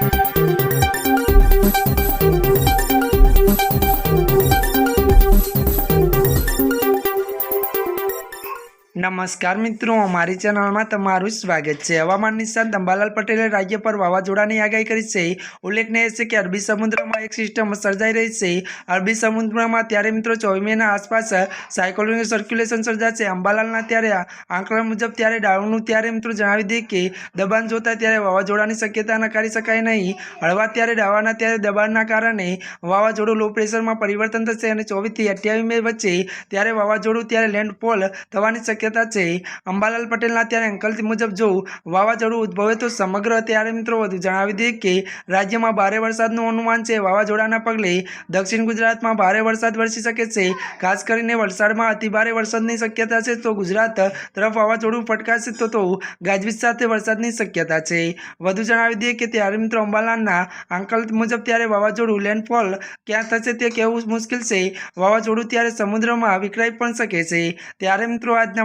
Thank you. નમસ્કાર મિત્રો, અમારી ચેનલમાં તમારું સ્વાગત છે. હવામાન નિષ્ણાત અંબાલાલ પટેલે રાજ્ય પર વાવાઝોડાની આગાહી કરી છે. ઉલ્લેખનીય છે કે અરબી સમુદ્રમાં એક સિસ્ટમ સર્જાઈ રહી છે. અરબી સમુદ્રમાં ત્યારે મિત્રો ચોવીસ મેના આસપાસ સાયકોલોનિક સર્ક્યુલેશન સર્જાશે. અંબાલાલના ત્યારે આંકડા મુજબ ત્યારે ડાઉનનું ત્યારે મિત્રો જણાવી દઈએ કે દબાણ જોતા ત્યારે વાવાઝોડાની શક્યતા નકારી શકાય નહીં. હળવા ત્યારે ડાવાના ત્યારે દબાણના કારણે વાવાઝોડું લો પ્રેશરમાં પરિવર્તન થશે અને ચોવીસથી અઠ્યાવીસ મે વચ્ચે ત્યારે વાવાઝોડું ત્યારે લેન્ડફોલ થવાની શક્યતા છે. અંબાલાલ પટેલના ત્યારે અંકલ મુજબ જો વાવાઝોડું ઉદ્ભવે તો સમગ્ર ત્યારે મિત્રો વધુ જણાવી દઈએ કે રાજ્યમાં ભારે વરસાદનું અનુમાન છે. વાવાઝોડાના પગલે દક્ષિણ ગુજરાતમાં ભારે વરસાદ વરસી શકે છે. ખાસ કરીને વલસાડમાં અતિભારે વરસાદની શક્યતા છે. તો ગુજરાત તરફ વાવાઝોડું ફટકાશે તો તો ગાજવીજ સાથે વરસાદની શક્યતા છે. વધુ જણાવી દઈએ કે ત્યારે મિત્રો અંબાલાલના આંકલ મુજબ ત્યારે વાવાઝોડું લેન્ડફોલ ક્યાં થશે તે કહેવું મુશ્કેલ છે. વાવાઝોડું ત્યારે સમુદ્રમાં વિખરાઈ પણ શકે છે. ત્યારે મિત્રો આજના